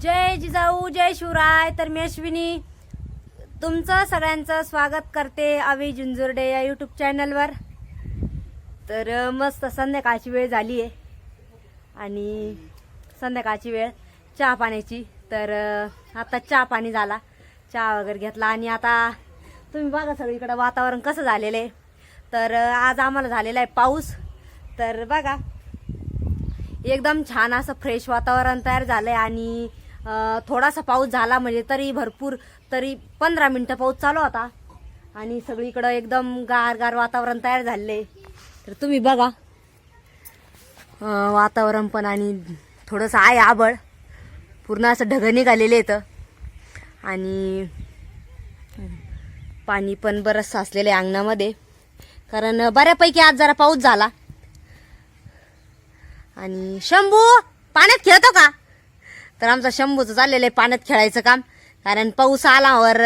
जय जिजाऊ जय शिवराय. तर मी अश्विनी तुमचं सगळ्यांचं स्वागत करते आवी जुंजुर्डे या यूट्यूब चॅनलवर तर मस्त संध्याकाळची वेळ झाली आहे आणि संध्याकाळची वेळ चहा पाण्याची. तर आता चहा पाणी झाला. चहा वगैरे घेतला. आणि आता तुम्ही बघा सगळीकडं वातावरण कसं झालेलं आहे. तर आज आम्हाला झालेला आहे पाऊस. तर बघा. एकदम छान असं फ्रेश वातावरण तयार झालं आहे आणि थोडासा पाऊस झाला म्हणजे तरी भरपूर तरी पंधरा मिनिटं पाऊस चालू होता. आणि सगळीकडं एकदम गार गार वातावरण तयार झालेलं तर तुम्ही बघा. वातावरण पण आणि थोडंसं आहे आबळ. पूर्ण असं ढगं निघालेले येतं आणि पाणी पण बरंच साचलेलं आहे अंगणामध्ये. कारण बऱ्यापैकी आज जरा पाऊस झाला. आणि शंभू पाण्यात खेळतो का? तर आमचा शंभूचं चाललेलं आहे पाण्यात खेळायचं काम. कारण पाऊस आल्यावर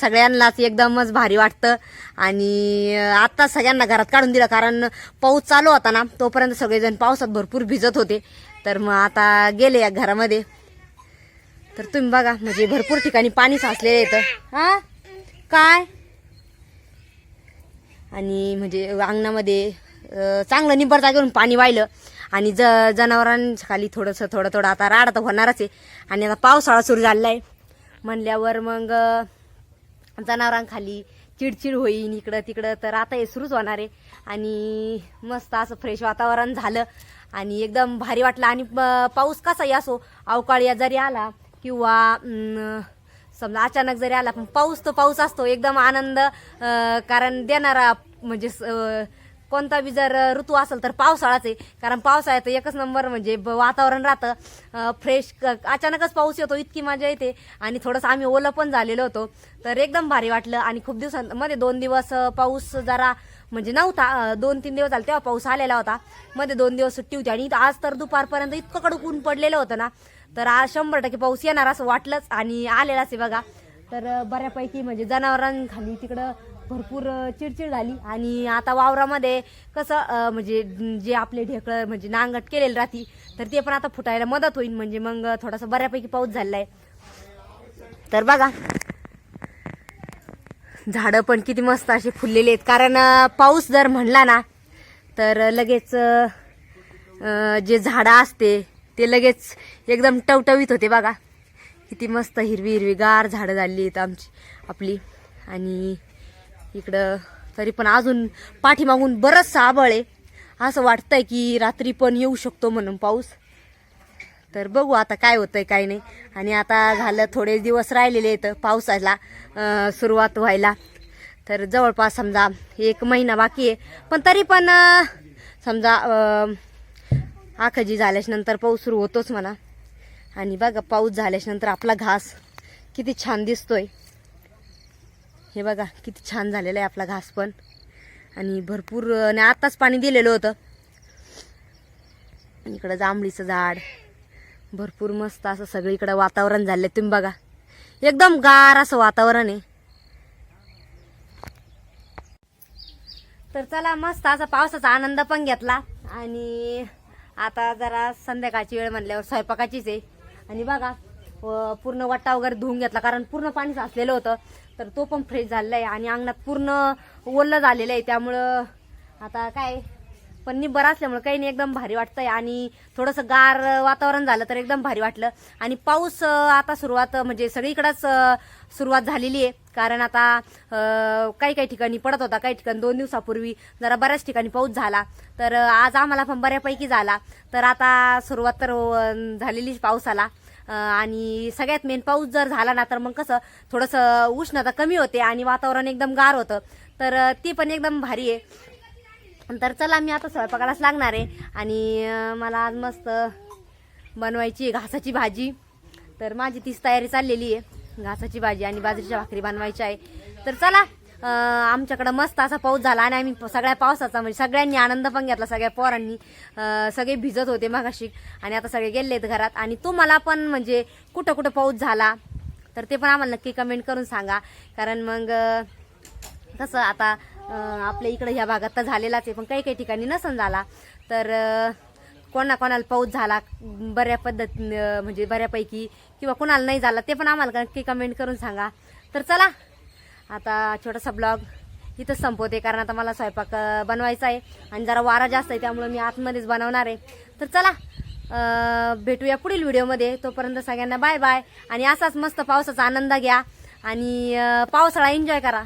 सगळ्यांनाच एकदमच भारी वाटतं. आणि आत्ता सगळ्यांना घरात काढून दिलं. कारण पाऊस चालू होता ना तोपर्यंत सगळेजण पावसात भरपूर भिजत होते. तर मग आता गेले या घरामध्ये. तर तुम्ही बघा म्हणजे भरपूर ठिकाणी पाणी साचलेलं येतं हां? काय? आणि म्हणजे अंगणामध्ये चांगलं निंबर जागेवरून पाणी वाहिलं. आणि ज जनावरांखाली थोडंसं थोडं थोडं आता राड तर होणारच आहे. आणि आता पावसाळा सुरू झालेला आहे म्हणल्यावर मग जनावरांखाली चिडचिड होईन इकडं तिकडं तर आता हे सुरूच होणार आहे. आणि मस्त असं फ्रेश वातावरण झालं. आणि एकदम भारी वाटलं. आणि पाऊस कसाही असो अवकाळी जरी आला किंवा समजा अचानक जरी आला पण पाऊस तो पाऊस असतो. एकदम आनंद कारण देणारा म्हणजे स- कोणता बी जर ऋतू असेल तर पावसाळाच आहे. कारण पावसाळ्यात एकच नंबर म्हणजे ब- वातावरण राहतं. फ्रेश अचानकच पाऊस येतो इतकी मजा येते. आणि थोडंसं आम्ही ओलं पण झालेलो होतो. तर एकदम भारी वाटलं. आणि खूप दिवसांमध्ये दोन दिवस पाऊस जरा म्हणजे नव्हता. दोन तीन दिवस झाले तेव्हा पाऊस आलेला होता. मध्ये दोन दिवस सुट्टी होती. आणि आज तर दुपारपर्यंत इतकं कडक ऊन पडलेलं होतं ना. तर आज शंभर टक्के पाऊस येणार असं वाटलंच. आणि आलेलाच आहे बघा. तर बऱ्यापैकी म्हणजे जनावरांखाली तिकडं भरपूर चिडचिड झाली. आणि आता वावरामध्ये कसं म्हणजे जे आपले ढेकळं म्हणजे नांगट केलेलं राहती तर ते पण आता फुटायला मदत होईल म्हणजे मग थोडासा बऱ्यापैकी पाऊस झालेला आहे तर बघा झाडं पण किती मस्त असे फुललेले आहेत. कारण पाऊस जर म्हणला ना तर लगेच जे झाडं असते ते लगेच एकदम टवटवीत होते बघा. किती मस्त हिरवी हिरवीगार झाडं झाली आहेत आमची आपली. आणि इकडं तरी पण अजून पाठीमागून बरंचसं आबळ आहे. असं वाटतंय की रात्री पण येऊ शकतो म्हणून पाऊस. तर बघू आता काय होतंय काय नाही. आणि आता झालं थोडे दिवस राहिलेले आहेत पावसाला सुरुवात व्हायला. तर जवळपास समजा एक महिना बाकी आहे. पण तरी पण समजा आखजी झाल्याच्यानंतर पाऊस सुरू होतोच म्हणा. आणि बघा पाऊस झाल्याच्यानंतर आपला घास किती छान दिसतोय. हे बघा किती छान झालेला आहे आपला घास पण. आणि भरपूर आणि आत्ताच पाणी दिलेलं होतं. इकडं जांभळीचं झाड. भरपूर मस्त असं सगळीकडं वातावरण झालं तुम्ही बघा. एकदम गार असं वातावरण आहे. तर चला मस्त असा पावसाचा आनंद पण घेतला. आणि आता जरा संध्याकाळची वेळ म्हणल्यावर स्वयंपाकाचीच आहे. आणि बघा पूर्ण वट्टा वगैरे धुवून घेतला कारण पूर्ण पाणी साचलेलं होतं. तर तो पण फ्रेश झालेला आहे आणि अंगणात पूर्ण ओलं झालेलं आहे. त्यामुळं आता काय पण निब्बर असल्यामुळे काही नाही एकदम भारी वाटतंय. आणि थोडंसं गार वातावरण झालं तर एकदम भारी वाटलं. आणि पाऊस आता सुरुवात म्हणजे सगळीकडंच सुरुवात झालेली आहे. कारण आता काही काही ठिकाणी पडत होता काही ठिकाणी दोन दिवसापूर्वी जरा बऱ्याच ठिकाणी पाऊस झाला. तर आज आम्हाला पण बऱ्यापैकी झाला. तर आता सुरुवात तर झालेलीच पाऊस आला आणि सगळ्यात मेन पाऊस जर झाला ना तर मग कसं थोडंसं उष्णता कमी होते आणि वातावरण एकदम गार होतं. तर ती पण एकदम भारी आहे. तर चला मी आता स्वयंपाकालाच लागणार आहे. आणि मला आज मस्त बनवायची आहे घासाची भाजी. तर माझी तीच तयारी चाललेली आहे. घासाची भाजी आणि बाजरीच्या भाकरी बनवायची आहे. तर चला आमच्याकडं मस्त असा पाऊस झाला आणि आम्ही सगळ्या पावसाचा म्हणजे सगळ्यांनी आनंद पण घेतला सगळ्या पोरांनी. सगळे भिजत होते मागाशी आणि आता सगळे गेलेत घरात. आणि तुम्हाला पण म्हणजे कुठं कुठं पाऊस झाला तर ते पण आम्हाला नक्की कमेंट करून सांगा. कारण मग कसं आता आपल्या इकडं ह्या भागात तर झालेलाच आहे पण काही काही ठिकाणी नसन झाला. तर कोणा कोणाला पाऊस झाला बऱ्या पद्धत म्हणजे बऱ्यापैकी किंवा कोणाला नाही झाला ते पण आम्हाला नक्की कमेंट करून सांगा. तर चला आता छोटासा ब्लॉग इथंच संपवते कारण आता मला स्वयंपाक बनवायचा आहे आणि जरा वारा जास्त आहे त्यामुळे मी आतमध्येच बनवणार आहे. तर चला भेटूया पुढील व्हिडिओमध्ये. तोपर्यंत सगळ्यांना बाय बाय आणि असाच मस्त पावसाचा आनंद घ्या आणि पावसाळा एन्जॉय करा.